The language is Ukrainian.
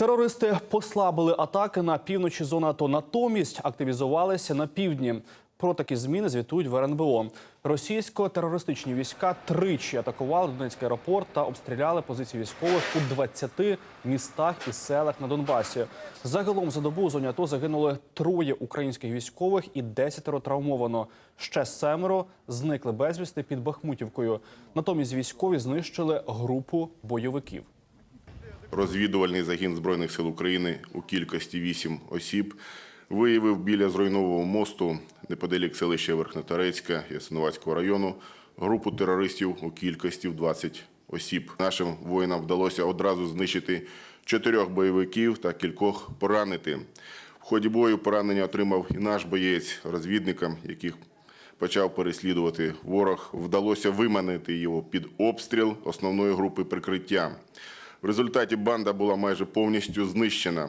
Терористи послабили атаки на півночі зони АТО, натомість активізувалися на півдні. Про такі зміни звітують в РНБО. Російсько-терористичні війська тричі атакували Донецький аеропорт та обстріляли позиції військових у 20 містах і селах на Донбасі. Загалом за добу у зоні АТО загинули троє українських військових і десятеро травмовано. Ще семеро зникли безвісти під Бахмутівкою. Натомість військові знищили групу бойовиків. Розвідувальний загін Збройних сил України у кількості 8 осіб виявив біля зруйнового мосту неподалік селища Верхнеторецька Ясиновацького району групу терористів у кількості в 20 осіб. Нашим воїнам вдалося одразу знищити чотирьох бойовиків та кількох поранити. В ході бою поранення отримав і наш боєць розвідникам, яких почав переслідувати ворог. Вдалося виманити його під обстріл основної групи прикриття. В результаті банда була майже повністю знищена.